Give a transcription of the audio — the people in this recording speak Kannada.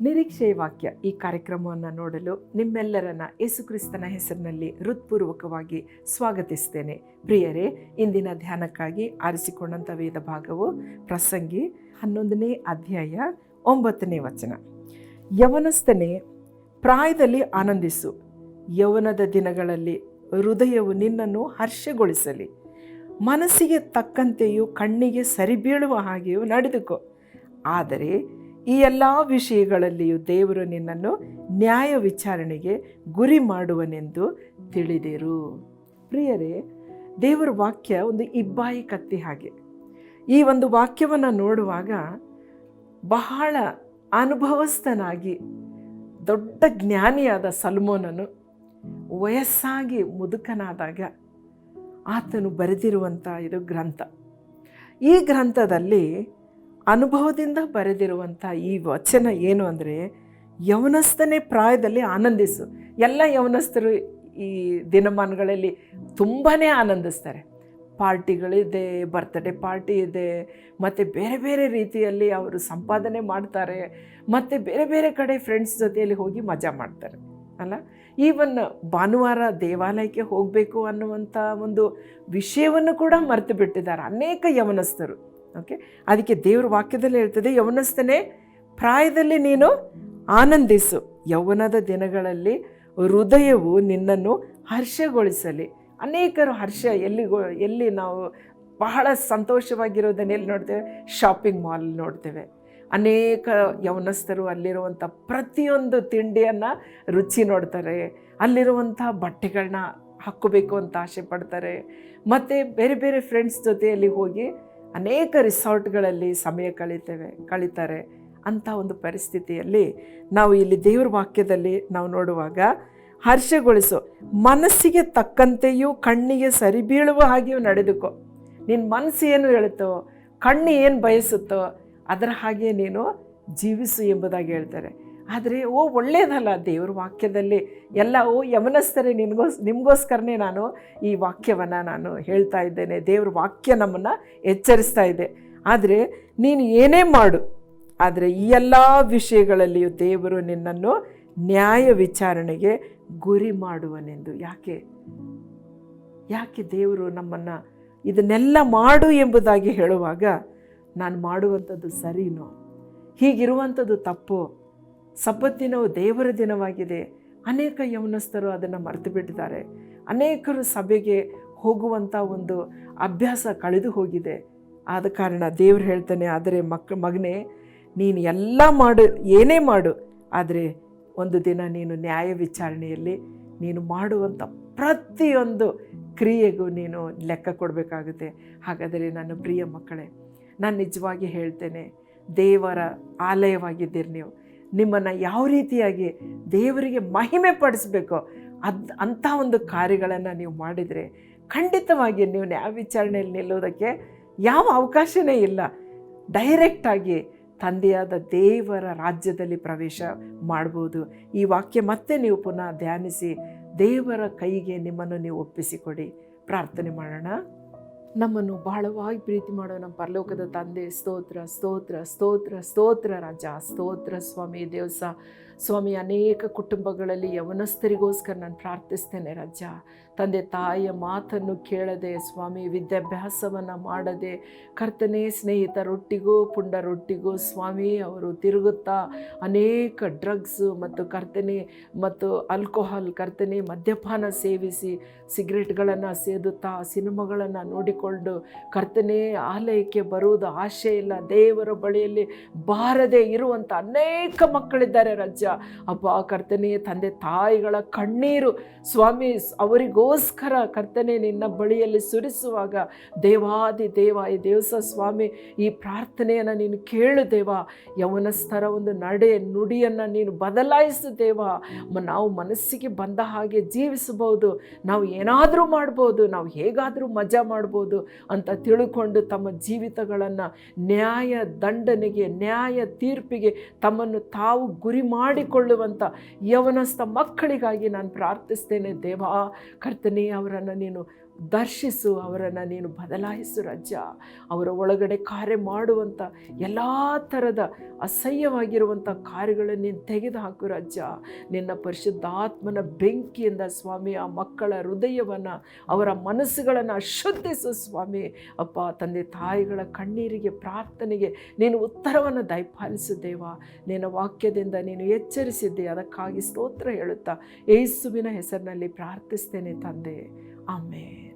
ನಿರೀಕ್ಷೆಯ ವಾಕ್ಯ ಈ ಕಾರ್ಯಕ್ರಮವನ್ನು ನೋಡಲು ನಿಮ್ಮೆಲ್ಲರನ್ನ ಯೇಸುಕ್ರಿಸ್ತನ ಹೆಸರಿನಲ್ಲಿ ಹೃತ್ಪೂರ್ವಕವಾಗಿ ಸ್ವಾಗತಿಸ್ತೇನೆ. ಪ್ರಿಯರೇ, ಇಂದಿನ ಧ್ಯಾನಕ್ಕಾಗಿ ಆರಿಸಿಕೊಂಡಂಥ ವೇದ ಭಾಗವು ಪ್ರಸಂಗಿ ಹನ್ನೊಂದನೇ ಅಧ್ಯಾಯ ಒಂಬತ್ತನೇ ವಚನ. ಯವನಸ್ಥನೇ, ಪ್ರಾಯದಲ್ಲಿ ಆನಂದಿಸು. ಯವನದ ದಿನಗಳಲ್ಲಿ ಹೃದಯವು ನಿನ್ನನ್ನು ಹರ್ಷಗೊಳಿಸಲಿ. ಮನಸ್ಸಿಗೆ ತಕ್ಕಂತೆಯೂ ಕಣ್ಣಿಗೆ ಸರಿಬೀಳುವ ಹಾಗೆಯೂ ನಡೆದುಕೋ. ಆದರೆ ಈ ಎಲ್ಲ ವಿಷಯಗಳಲ್ಲಿಯೂ ದೇವರು ನಿನ್ನನ್ನು ನ್ಯಾಯ ವಿಚಾರಣೆಗೆ ಗುರಿ ಮಾಡುವನೆಂದು ತಿಳಿದಿರು. ಪ್ರಿಯರೇ, ದೇವರ ವಾಕ್ಯ ಒಂದು ಇಬ್ಬಾಯಿ ಕತ್ತಿ ಹಾಗೆ. ಈ ಒಂದು ವಾಕ್ಯವನ್ನು ನೋಡುವಾಗ ಬಹಳ ಅನುಭವಸ್ಥನಾಗಿ, ದೊಡ್ಡ ಜ್ಞಾನಿಯಾದ ಸಲ್ಮೋನನು ವಯಸ್ಸಾಗಿ ಮುದುಕನಾದಾಗ ಆತನು ಬರೆದಿರುವಂಥ ಇದು ಗ್ರಂಥ. ಈ ಗ್ರಂಥದಲ್ಲಿ ಅನುಭವದಿಂದ ಬರೆದಿರುವಂಥ ಈ ವಚನ ಏನು ಅಂದರೆ, ಯವನಸ್ಥನೇ ಪ್ರಾಯದಲ್ಲಿ ಆನಂದಿಸು. ಎಲ್ಲ ಯವನಸ್ಥರು ಈ ದಿನಮಾನಗಳಲ್ಲಿ ತುಂಬಾ ಆನಂದಿಸ್ತಾರೆ. ಪಾರ್ಟಿಗಳಿದೆ, ಬರ್ತ್ಡೇ ಪಾರ್ಟಿ ಇದೆ, ಮತ್ತು ಬೇರೆ ಬೇರೆ ರೀತಿಯಲ್ಲಿ ಅವರು ಸಂಪಾದನೆ ಮಾಡ್ತಾರೆ, ಮತ್ತು ಬೇರೆ ಬೇರೆ ಕಡೆ ಫ್ರೆಂಡ್ಸ್ ಜೊತೆಯಲ್ಲಿ ಹೋಗಿ ಮಜಾ ಮಾಡ್ತಾರೆ, ಅಲ್ಲ? ಈವನ್ ಭಾನುವಾರ ದೇವಾಲಯಕ್ಕೆ ಹೋಗಬೇಕು ಅನ್ನುವಂಥ ಒಂದು ವಿಷಯವನ್ನು ಕೂಡ ಮರೆತು ಬಿಟ್ಟಿದ್ದಾರೆ ಅನೇಕ ಯವನಸ್ಥರು. ಓಕೆ ಅದಕ್ಕೆ ದೇವ್ರ ವಾಕ್ಯದಲ್ಲಿ ಹೇಳ್ತದೆ, ಯವನಸ್ಥನೇ, ಪ್ರಾಯದಲ್ಲಿ ನೀನು ಆನಂದಿಸು. ಯೌವನದ ದಿನಗಳಲ್ಲಿ ಹೃದಯವು ನಿನ್ನನ್ನು ಹರ್ಷಗೊಳಿಸಲಿ. ಅನೇಕರು ಹರ್ಷ ಎಲ್ಲಿಗೋ ಎಲ್ಲಿ ನಾವು ಬಹಳ ಸಂತೋಷವಾಗಿರೋದನ್ನ ಎಲ್ಲಿ ನೋಡ್ತೇವೆ? ಶಾಪಿಂಗ್ ಮಾಲ್ ನೋಡ್ತೇವೆ. ಅನೇಕ ಯೌವನಸ್ಥರು ಅಲ್ಲಿರುವಂಥ ಪ್ರತಿಯೊಂದು ತಿಂಡಿಯನ್ನು ರುಚಿ ನೋಡ್ತಾರೆ. ಅಲ್ಲಿರುವಂಥ ಬಟ್ಟೆಗಳನ್ನ ಹಾಕ್ಕೋಬೇಕು ಅಂತ ಆಸೆ ಪಡ್ತಾರೆ. ಮತ್ತು ಬೇರೆ ಬೇರೆ ಫ್ರೆಂಡ್ಸ್ ಜೊತೆಯಲ್ಲಿ ಹೋಗಿ ಅನೇಕ ರಿಸಾರ್ಟ್ಗಳಲ್ಲಿ ಸಮಯ ಕಳೀತೇವೆ, ಕಳೀತಾರೆ ಅಂಥ ಒಂದು ಪರಿಸ್ಥಿತಿಯಲ್ಲಿ ನಾವು ಇಲ್ಲಿ ದೇವ್ರ ವಾಕ್ಯದಲ್ಲಿ ನಾವು ನೋಡುವಾಗ ಹರ್ಷಗೊಳಿಸು, ಮನಸ್ಸಿಗೆ ತಕ್ಕಂತೆಯೂ ಕಣ್ಣಿಗೆ ಸರಿ ಬೀಳುವ ಹಾಗೆಯೂ ನಡೆದುಕೋ. ನಿನ್ನ ಮನಸ್ಸು ಏನು ಹೇಳುತ್ತೋ, ಕಣ್ಣು ಏನು ಬಯಸುತ್ತೋ ಅದರ ಹಾಗೆ ನೀನು ಜೀವಿಸು ಎಂಬುದಾಗಿ ಹೇಳ್ತಾರೆ. ಆದರೆ, ಓ, ಒಳ್ಳೇದಲ್ಲ ದೇವ್ರ ವಾಕ್ಯದಲ್ಲಿ. ಎಲ್ಲ, ಓ, ಯಮನಸ್ಥರೇ, ನಿನಗೋಸ್, ನಿಮಗೋಸ್ಕರನೇ ನಾನು ಈ ವಾಕ್ಯವನ್ನು ನಾನು ಹೇಳ್ತಾ ಇದ್ದೇನೆ. ದೇವ್ರ ವಾಕ್ಯ ನಮ್ಮನ್ನು ಎಚ್ಚರಿಸ್ತಾ ಇದೆ. ಆದರೆ, ನೀನು ಏನೇ ಮಾಡು, ಆದರೆ ಈ ಎಲ್ಲ ವಿಷಯಗಳಲ್ಲಿಯೂ ದೇವರು ನಿನ್ನನ್ನು ನ್ಯಾಯ ವಿಚಾರಣೆಗೆ ಗುರಿ ಮಾಡುವನೆಂದು. ಯಾಕೆ? ಯಾಕೆ ದೇವರು ನಮ್ಮನ್ನು ಇದನ್ನೆಲ್ಲ ಮಾಡು ಎಂಬುದಾಗಿ ಹೇಳುವಾಗ, ನಾನು ಮಾಡುವಂಥದ್ದು ಸರಿನೋ? ಹೀಗಿರುವಂಥದ್ದು ತಪ್ಪು? ಸಬ್ಬತ್ತಿನವು ದೇವರ ದಿನವಾಗಿದೆ. ಅನೇಕ ಯೌನಸ್ಥರು ಅದನ್ನು ಮರೆತು ಬಿಟ್ಟಿದ್ದಾರೆ. ಅನೇಕರು ಸಭೆಗೆ ಹೋಗುವಂಥ ಒಂದು ಅಭ್ಯಾಸ ಕಳೆದು ಹೋಗಿದೆ. ಆದ ಕಾರಣ ದೇವರು ಹೇಳ್ತಾನೆ, ಆದರೆ ಮಕ್, ಮಗನೇ, ನೀನು ಎಲ್ಲ ಮಾಡು, ಏನೇ ಮಾಡು, ಆದರೆ ಒಂದು ದಿನ ನೀನು ನ್ಯಾಯ ವಿಚಾರಣೆಯಲ್ಲಿ ನೀನು ಮಾಡುವಂಥ ಪ್ರತಿಯೊಂದು ಕ್ರಿಯೆಗೂ ನೀನು ಲೆಕ್ಕ ಕೊಡಬೇಕಾಗುತ್ತೆ. ಹಾಗಾದರೆ ನನ್ನ ಪ್ರಿಯ ಮಕ್ಕಳೇ, ನಾನು ನಿಜವಾಗಿ ಹೇಳ್ತೇನೆ, ದೇವರ ಆಲಯವಾಗಿದ್ದೀರಿ ನೀವು. ನಿಮ್ಮನ್ನು ಯಾವ ರೀತಿಯಾಗಿ ದೇವರಿಗೆ ಮಹಿಮೆ ಪಡಿಸ್ಬೇಕು ಅದು ಅಂಥ ಒಂದು ಕಾರ್ಯಗಳನ್ನು ನೀವು ಮಾಡಿದರೆ ಖಂಡಿತವಾಗಿ ನೀವು ನ್ಯಾಯ ವಿಚಾರಣೆಯಲ್ಲಿ ನಿಲ್ಲೋದಕ್ಕೆ ಯಾವ ಅವಕಾಶವೇ ಇಲ್ಲ. ಡೈರೆಕ್ಟಾಗಿ ತಂದೆಯಾದ ದೇವರ ರಾಜ್ಯದಲ್ಲಿ ಪ್ರವೇಶ ಮಾಡ್ಬೋದು. ಈ ವಾಕ್ಯ ಮತ್ತೆ ನೀವು ಪುನಃ ಧ್ಯಾನಿಸಿ ದೇವರ ಕೈಗೆ ನಿಮ್ಮನ್ನು ನೀವು ಒಪ್ಪಿಸಿಕೊಡಿ. ಪ್ರಾರ್ಥನೆ ಮಾಡೋಣ. ನಮ್ಮನ್ನು ಬಹಳವಾಗಿ ಪ್ರೀತಿ ಮಾಡೋ ನಮ್ಮ ಪರಲೋಕದ ತಂದೆ, ಸ್ತೋತ್ರ ಸ್ತೋತ್ರ ಸ್ತೋತ್ರ ಸ್ತೋತ್ರ ರಾಜ, ಸ್ತೋತ್ರ ಸ್ವಾಮಿ, ದೇವಸ. ಸ್ವಾಮಿ, ಅನೇಕ ಕುಟುಂಬಗಳಲ್ಲಿ ಯವನಸ್ಥರಿಗೋಸ್ಕರ ನಾನು ಪ್ರಾರ್ಥಿಸ್ತೇನೆ, ರಜ. ತಂದೆ, ತಾಯಿಯ ಮಾತನ್ನು ಕೇಳದೆ, ಸ್ವಾಮಿ, ವಿದ್ಯಾಭ್ಯಾಸವನ್ನು ಮಾಡದೆ, ಕರ್ತನೇ ಪುಂಡ ಪುಂಡರೊಟ್ಟಿಗೂ ಸ್ವಾಮಿ, ಅವರು ತಿರುಗುತ್ತಾ ಅನೇಕ ಡ್ರಗ್ಸು ಮತ್ತು ಕರ್ತನೆ ಮತ್ತು ಆಲ್ಕೋಹಾಲ್, ಕರ್ತನೆ ಮದ್ಯಪಾನ ಸೇವಿಸಿ ಸಿಗರೇಟ್ಗಳನ್ನು ಸೇದುತ್ತಾ ಸಿನಿಮಾಗಳನ್ನು ನೋಡಿಕೊಂಡು ಕರ್ತನೆ ಆಲಯಕ್ಕೆ ಬರುವುದು ಆಶೆ ಇಲ್ಲ, ದೇವರ ಬಳಿಯಲ್ಲಿ ಬಾರದೆ ಇರುವಂಥ ಅನೇಕ ಮಕ್ಕಳಿದ್ದಾರೆ ರಜ್ಜ ಅಪ್ಪ ಕರ್ತನೇ, ತಂದೆ ತಾಯಿಗಳ ಕಣ್ಣೀರು ಸ್ವಾಮಿ, ಅವರಿಗೋಸ್ಕರ ಕರ್ತನೆ ನಿನ್ನ ಬಳಿಯಲ್ಲಿ ಸುರಿಸುವಾಗ, ದೇವಾದಿ ದೇವ, ಈ ದೇವಸ ಸ್ವಾಮಿ, ಈ ಪ್ರಾರ್ಥನೆಯನ್ನು ನೀನು ಕೇಳು ದೇವ. ಯವನಸ್ಥರ ಒಂದು ನಡೆ ನುಡಿಯನ್ನು ನೀನು ಬದಲಾಯಿಸು ದೇವ. ನಾವು ಮನಸ್ಸಿಗೆ ಬಂದ ಹಾಗೆ ಜೀವಿಸಬಹುದು. ನಾವು ಏನಾದರೂ ಮಾಡ್ಬೋದು, ನಾವು ಹೇಗಾದರೂ ಮಜಾ ಮಾಡ್ಬೋದು ಅಂತ ತಿಳ್ಕೊಂಡು ತಮ್ಮ ಜೀವಿತಗಳನ್ನು ನ್ಯಾಯ ದಂಡನೆಗೆ, ನ್ಯಾಯ ತೀರ್ಪಿಗೆ ತಮ್ಮನ್ನು ತಾವು ಗುರಿ ಮಾಡಿಕೊಳ್ಳುವಂಥ ಯವನಸ್ಥ ಮಕ್ಕಳಿಗಾಗಿ ನಾನು ಪ್ರಾರ್ಥಿಸ್ತೇನೆ ದೇವಾ ಕರ್ತನೆ ಅವರನ್ನು ನೀನು ದರ್ಶಿಸು, ಅವರನ್ನು ನೀನು ಬದಲಾಯಿಸು ರಜ ಅವರ ಒಳಗಡೆ ಕಾರ್ಯ ಮಾಡುವಂಥ ಎಲ್ಲ ಥರದ ಅಸಹ್ಯವಾಗಿರುವಂಥ ಕಾರ್ಯಗಳನ್ನು ನೀನು ತೆಗೆದುಹಾಕು ರಜ ನಿನ್ನ ಪರಿಶುದ್ಧಾತ್ಮನ ಬೆಂಕಿಯಿಂದ ಸ್ವಾಮಿ, ಆ ಮಕ್ಕಳ ಹೃದಯವನ್ನು, ಅವರ ಮನಸ್ಸುಗಳನ್ನು ಶುದ್ಧಿಸು ಸ್ವಾಮಿ. ಅಪ್ಪ, ತಂದೆ, ತಾಯಿಗಳ ಕಣ್ಣೀರಿಗೆ ಪ್ರಾರ್ಥನೆಗೆ ನೀನು ಉತ್ತರವನ್ನು ದಯಪಾಲಿಸು ದೇವ. ನಿನ್ನ ವಾಕ್ಯದಿಂದ ನೀನು ಎಚ್ಚರಿಸಿದ್ದೆ, ಅದಕ್ಕಾಗಿ ಸ್ತೋತ್ರ ಹೇಳುತ್ತಾ, ಯೇಸುವಿನ ಹೆಸರಿನಲ್ಲಿ ಪ್ರಾರ್ಥಿಸ್ತೇನೆ ತಂದೆ. ಆಮೇನ್.